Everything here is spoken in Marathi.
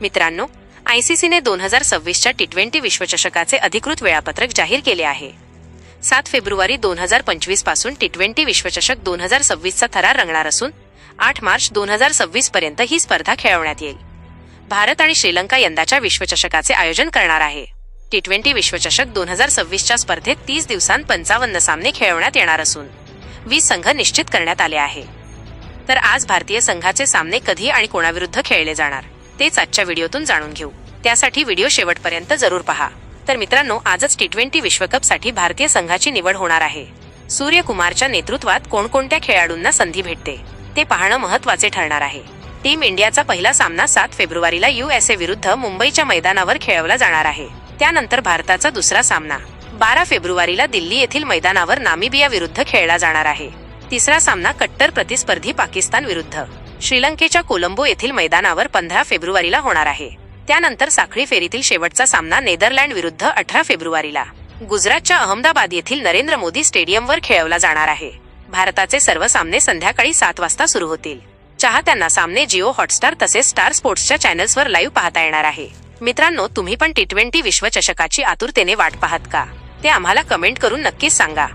मित्रांनो आयसीसीने दोन हजार सव्वीसच्या टी ट्वेंटी विश्वचषकाचे अधिकृत वेळापत्रक जाहीर केले आहे. सात फेब्रुवारी दोन हजार पंचवीसपासून टी ट्वेंटी विश्वचषक दोन हजार सव्वीसचा थरार रंगणार असून आठ मार्च दोन हजार सव्वीस पर्यंत ही स्पर्धा खेळवण्यात येईल. भारत आणि श्रीलंका यंदाच्या विश्वचषकाचे आयोजन करणार आहे. टी ट्वेंटी विश्वचषक दोन हजार सव्वीसच्या स्पर्धेत तीस दिवसांत पंचावन्न सामने खेळवण्यात येणार असून वीस संघ निश्चित करण्यात आले आहे. तर आज भारतीय संघाचे सामने कधी आणि कोणाविरुद्ध खेळले जाणार? तेच आजच्या व्हिडिओतून जाणून घेऊ. त्यासाठी व्हिडिओ शेवटपर्यंत जरूर पहा. तर मित्रांनो आजच टी ट्वेंटी विश्वकपसाठी भारतीय संघाची निवड होणार आहे. सूर्यकुमारच्या नेतृत्वात कोणकोणत्या खेळाडूंना संधी भेटते ते पाहणं महत्त्वाचे ठरणार आहे. टीम इंडियाचा पहिला सामना सात फेब्रुवारीला युएसए विरुद्ध मुंबईच्या मैदानावर खेळवला जाणार आहे. त्यानंतर भारताचा दुसरा सामना. बारा फेब्रुवारीला दिल्ली येथील मैदानावर नामिबिया विरुद्ध खेळला जाणार आहे. तिसरा सामना कट्टर प्रतिस्पर्धी पाकिस्तान विरुद्ध. श्रीलंकेच्या कोलंबो येथील मैदानावर पंधरा फेब्रुवारीला होणार आहे. त्यानंतर साखळी फेरीतील शेवटचा सामना नेदरलँड विरुद्ध अठरा फेब्रुवारीला. गुजरातच्या अहमदाबाद येथील नरेंद्र मोदी स्टेडियमवर खेळवला जाणार आहे. भारताचे सर्व सामने संध्याकाळी सात वाजता सुरू होतील. चाहत्यांना सामने जिओ हॉटस्टार तसेच स्टार स्पोर्ट्सच्या चॅनल्सवर लाईव्ह पाहता येणार आहे. मित्रांनो तुम्ही पण टी ट्वेंटी विश्वचषकाची आतुरतेने वाट पाहत का? ते आम्हाला कमेंट करून नक्कीच सांगा.